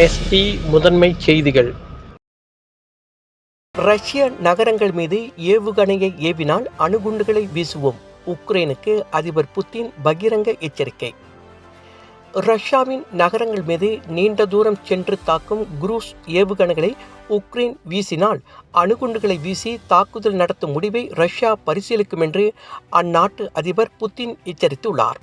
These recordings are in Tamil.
எஸ்டி முதன்மை செய்திகள். ரஷ்ய நகரங்கள் மீது ஏவுகணையை ஏவினால் அணுகுண்டுகளை வீசுவோம் உக்ரைனுக்கு அதிபர் புத்தின் பகிரங்க எச்சரிக்கை. ரஷ்யாவின் நகரங்கள் மீது நீண்ட தூரம் சென்று தாக்கும் குரூஸ் ஏவுகணைகளை உக்ரைன் வீசினால் அணுகுண்டுகளை வீசி தாக்குதல் நடத்தும் முடிவை ரஷ்யா பரிசீலிக்கும் என்று அந்நாட்டு அதிபர் புத்தின் எச்சரித்துள்ளார்.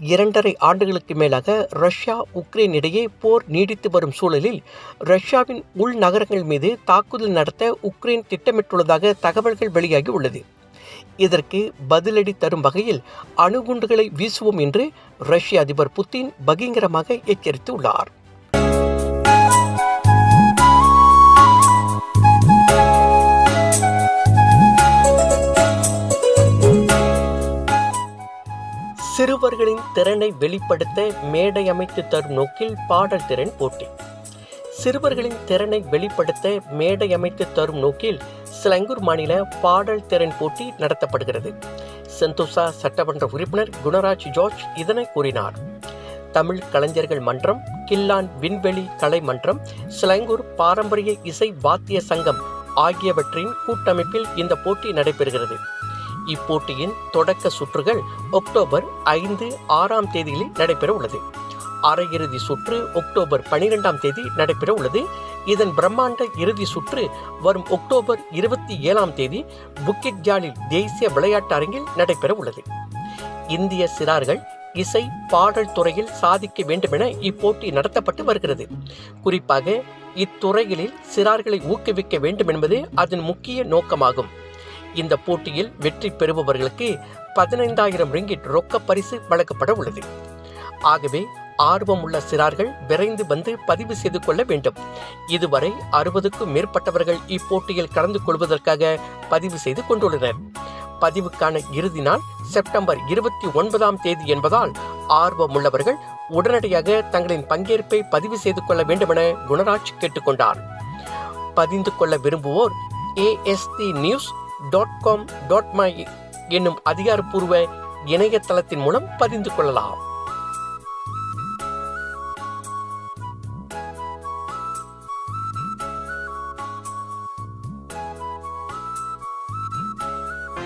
இரண்டரை ஆண்டுகளுக்கு மேலாக ரஷ்யா உக்ரைன் இடையே போர் நீடித்து வரும் சூழலில் ரஷ்யாவின் உள் நகரங்கள் மீது தாக்குதல் நடத்த உக்ரைன் திட்டமிட்டுள்ளதாக தகவல்கள் வெளியாகி உள்ளது. இதற்கு பதிலடி தரும் வகையில் அணுகுண்டுகளை வீசுவோம் என்று ரஷ்ய அதிபர் புத்தின் பகிங்கரமாக எச்சரித்துள்ளார். சிறுவர்களின் திறனை வெளிப்படுத்த மேடை அமைத்து தரும் நோக்கில் பாடல் திறன் போட்டி. சிறுவர்களின் திறனை வெளிப்படுத்த மேடை அமைத்து தரும் நோக்கில் சிலங்கூர் மாநில பாடல் திறன் போட்டி நடத்தப்படுகிறது. செந்தோசா சட்டமன்ற உறுப்பினர் குணராஜ் ஜார்ஜ் இதனை கூறினார். தமிழ் கலைஞர்கள் மன்றம் கில்லான் விண்வெளி கலை மன்றம் சிலங்கூர் பாரம்பரிய இசை வாத்திய சங்கம் ஆகியவற்றின் கூட்டமைப்பில் இந்த போட்டி நடைபெறுகிறது. இப்போட்டியின் தொடக்க சுற்றுகள் அக்டோபர் ஐந்து ஆறாம் தேதியில் நடைபெற உள்ளது. அரையிறுதி சுற்று அக்டோபர் பனிரெண்டாம் தேதி நடைபெற உள்ளது. இதன் பிரம்மாண்ட இறுதி சுற்று வரும் அக்டோபர் இருபத்தி ஏழாம் தேதி புக்கிட் ஜாலில் தேசிய விளையாட்டு அரங்கில் நடைபெற உள்ளது. இந்திய சிறார்கள் இசை பாடல் துறையில் சாதிக்க வேண்டுமென இப்போட்டி நடத்தப்பட்டு வருகிறது. குறிப்பாக இத்துறைகளில் சிறார்களை ஊக்குவிக்க வேண்டும் என்பது அதன் முக்கிய நோக்கமாகும். இந்த போட்டியில் வெற்றி பெறுபவர்களுக்கு பதினைந்தாயிரம் ரிங்கிட் ரொக்க பரிசு வழங்கப்பட உள்ளது. ஆகவே ஆர்வம் உள்ள சிறார்கள் விரைந்து வந்து பதிவு செய்து கொள்ள வேண்டும். இதுவரை அறுபதுக்கும் மேற்பட்டவர்கள் இப்போட்டியில் கலந்து கொள்வதற்காக பதிவு செய்து கொண்டுள்ளனர். பதிவுக்கான இறுதி நாள் செப்டம்பர் இருபத்தி ஒன்பதாம் தேதி என்பதால் ஆர்வம் உள்ளவர்கள் உடனடியாக தங்களின் பங்கேற்பை பதிவு செய்து கொள்ள வேண்டுமென குணராஜ் கேட்டுக்கொண்டார். பதிந்து கொள்ள விரும்புவோர் AST news dot com dot my என்னும் அதிகாரப்பூர்வ இணையதளத்தின் மூலம் பதிந்து கொள்ளலாம்.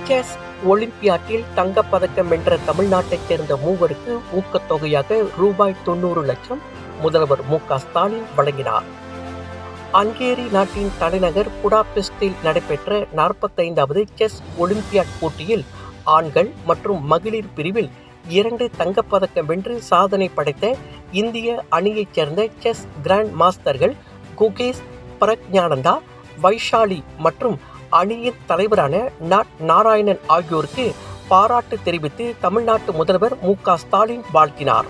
செஸ் ஒலிம்பியாட்டில் தங்கப்பதக்கம் வென்ற தமிழ்நாட்டைச் சேர்ந்த மூவருக்கு ஊக்கத்தொகையாக ரூபாய் தொண்ணூறு லட்சம் முதல்வர் மு க ஸ்டாலின் வழங்கினார். அங்கேரி நாட்டின் தலைநகர் புடாபெஸ்டில் நடைபெற்ற நாற்பத்தைந்தாவது செஸ் ஒலிம்பியாட் போட்டியில் ஆண்கள் மற்றும் மகளிர் பிரிவில் இரண்டு தங்கப்பதக்கம் வென்று சாதனை படைத்த இந்திய அணியைச் சேர்ந்த செஸ் கிராண்ட் மாஸ்டர்கள் குகேஷ் பிரக்ஞானந்தா வைஷாலி மற்றும் அணியின் தலைவரான நாட் நாராயணன் ஆகியோருக்கு பாராட்டு தெரிவித்து தமிழ்நாட்டு முதல்வர் மு ஸ்டாலின் வாழ்த்தினார்.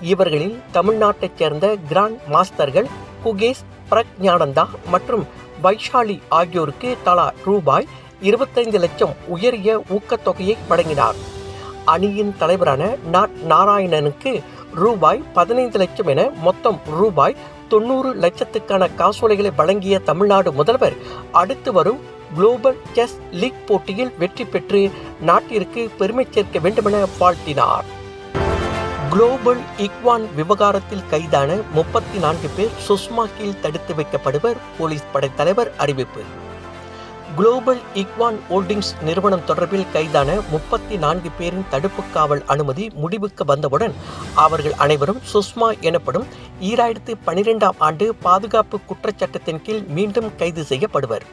இவர்களில் தமிழ்நாட்டைச் சேர்ந்த கிராண்ட் மாஸ்டர்கள் குகேஷ் பிரக்ஞானந்தா மற்றும் வைஷாலி ஆகியோருக்கு தலா ரூபாய் இருபத்தைந்து லட்சம் உயரிய ஊக்கத்தொகையை வழங்கினார். அணியின் தலைவரான நாட் நாராயணனுக்கு ரூபாய் பதினைந்து லட்சம் என மொத்தம் ரூபாய் தொண்ணூறு லட்சத்துக்கான காசோலைகளை வழங்கிய தமிழ்நாடு முதல்வர் அடுத்து வரும் குளோபல் செஸ் லீக் போட்டியில் வெற்றி பெற்று நாட்டிற்கு பெருமை சேர்க்க வேண்டுமென வாழ்த்தினார். குளோபல் இக்வான் விவகாரத்தில் கைதான முப்பத்தி நான்கு பேர் சுஷ்மா கீழ் தடுத்து வைக்கப்படுவர் போலீஸ் படைத்தலைவர் அறிவிப்பு. குளோபல் இக்வான் ஹோல்டிங்ஸ் நிறுவனம் தொடர்பில் கைதான முப்பத்தி நான்கு பேரின் தடுப்பு காவல் அனுமதி முடிவுக்கு வந்தவுடன் அவர்கள் அனைவரும் சுஷ்மா எனப்படும் ஈராயிரத்து பனிரெண்டாம் ஆண்டு பாதுகாப்பு குற்றச்சட்டத்தின் கீழ் மீண்டும் கைது செய்யப்படுவர்.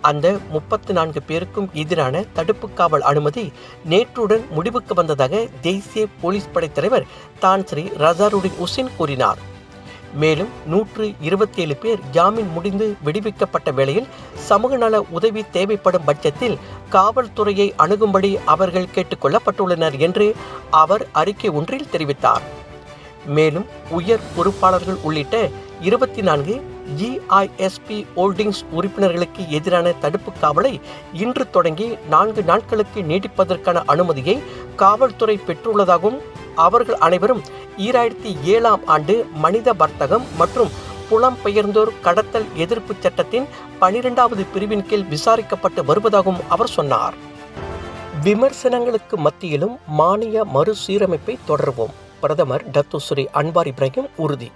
அந்த முப்பத்தி நான்கு பேருக்கும் எதிரான தடுப்பு காவல் அனுமதி நேற்றுடன் முடிவுக்கு வந்ததாக தேசிய போலீஸ் படை தலைவர் தான் ஸ்ரீ ரசாருடின் உசின் கூறினார். மேலும் நூற்று இருபத்தி ஏழு பேர் ஜாமீன் முடிந்து விடுவிக்கப்பட்ட வேளையில் சமூக நல உதவி தேவைப்படும் பட்சத்தில் காவல்துறையை அணுகும்படி அவர்கள் கேட்டுக்கொள்ளப்பட்டுள்ளனர் என்று அவர் அறிக்கை ஒன்றில் தெரிவித்தார். மேலும் உயர் பொறுப்பாளர்கள் உள்ளிட்ட இருபத்தி நான்கு ஜிஐஎஸ்பி ஹோல்டிங்ஸ் உறுப்பினர்களுக்கு எதிரான தடுப்பு காவலை இன்று தொடங்கி நான்கு நாட்களுக்கு நீடிப்பதற்கான அனுமதியை காவல்துறை பெற்றுள்ளதாகவும் அவர்கள் அனைவரும் ஈராயிரத்தி ஏழாம் ஆண்டு மனித வர்த்தகம் மற்றும் புலம்பெயர்ந்தோர் கடத்தல் எதிர்ப்பு சட்டத்தின் பனிரெண்டாவது பிரிவின் கீழ் விசாரிக்கப்பட்டு வருவதாகவும் அவர் சொன்னார். விமர்சனங்களுக்கு மத்தியிலும் மானிய மறுசீரமைப்பை தொடர்வோம். பிரதமர் டத்துஸ்ரீ அன்வார் இப்ராஹிம் உறுதி.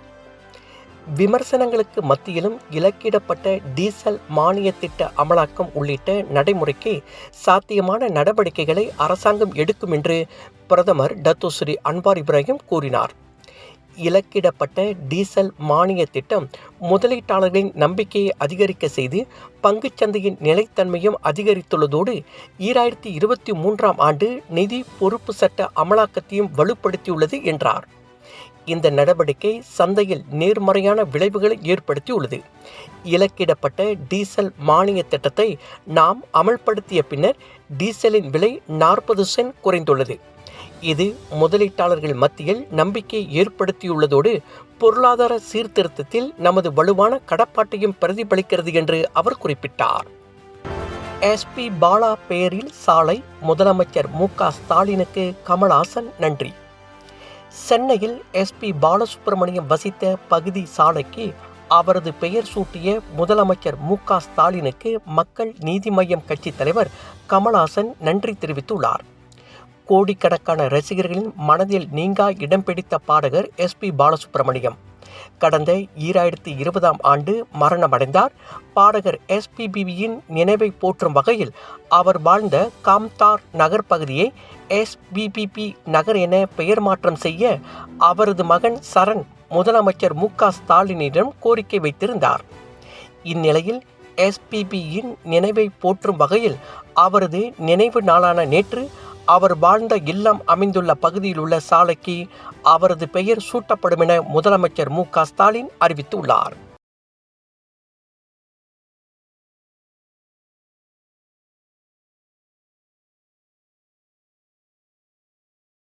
விமர்சனங்களுக்கு மத்தியிலும் இலக்கிடப்பட்ட டீசல் மானிய திட்ட அமலாக்கம் உள்ளிட்ட நடைமுறைக்கு சாத்தியமான நடவடிக்கைகளை அரசாங்கம் எடுக்கும் என்று பிரதமர் டத்தோஸ்ரீ அன்வார் இப்ராஹிம் கூறினார். இலக்கிடப்பட்ட டீசல் மானிய திட்டம் முதலீட்டாளர்களின் நம்பிக்கையை அதிகரிக்க செய்து பங்குச்சந்தையின் நிலைத்தன்மையும் அதிகரித்துள்ளதோடு ஈராயிரத்தி இருபத்தி மூன்றாம் ஆண்டு நிதி பொறுப்பு சட்ட அமலாக்கத்தையும் வலுப்படுத்தியுள்ளது என்றார். இந்த நடவடிக்கை சந்தையில் நேர்மறையான விளைவுகளை ஏற்படுத்தியுள்ளது. இலக்கிடப்பட்ட டீசல் மானிய திட்டத்தை நாம் அமல்படுத்திய பின்னர் டீசலின் விலை நாற்பது சென்ட் குறைந்துள்ளது. இது முதலீட்டாளர்கள் மத்தியில் நம்பிக்கை ஏற்படுத்தியுள்ளதோடு பொருளாதார சீர்திருத்தத்தில் நமது வலுவான கடப்பாட்டையும் பிரதிபலிக்கிறது என்று அவர் குறிப்பிட்டார். எஸ்பி பாலா பெயரில் சாலை முதலமைச்சர் மு. க. ஸ்டாலினுக்கு கமல்ஹாசன் நன்றி. சென்னையில் எஸ்பி பாலசுப்ரமணியம் வசித்த பகுதி சாலைக்கு அவரது பெயர் சூட்டிய முதலமைச்சர் மு க ஸ்டாலினுக்கு மக்கள் நீதி மய்யம் கட்சித் தலைவர் கமல்ஹாசன் நன்றி தெரிவித்துள்ளார். கோடிக்கணக்கான ரசிகர்களின் மனதில் நீங்கா இடம் பிடித்த பாடகர் எஸ்பி பாலசுப்ரமணியம். கடந்த ஈராயிரத்தி இருபதாம் ஆண்டு மரணமடைந்தார். பாடகர் எஸ்பிபிபியின் நினைவை போற்றும் வகையில் அவர் வாழ்ந்த காம்தார் நகர் பகுதியை எஸ்பிபிபி நகர் என பெயர் மாற்றம் செய்ய அவரது மகன் சரண் முதலமைச்சர் மு க ஸ்டாலினிடம் கோரிக்கை வைத்திருந்தார். இந்நிலையில் எஸ்பிபியின் நினைவை போற்றும் வகையில் அவரது நினைவு நாளான நேற்று அவர் வாழ்ந்த இல்லம் அமைந்துள்ள பகுதியில் உள்ள சாலைக்கு அவரது பெயர் சூட்டப்படும் என முதலமைச்சர் மு க ஸ்டாலின் அறிவித்துள்ளார்.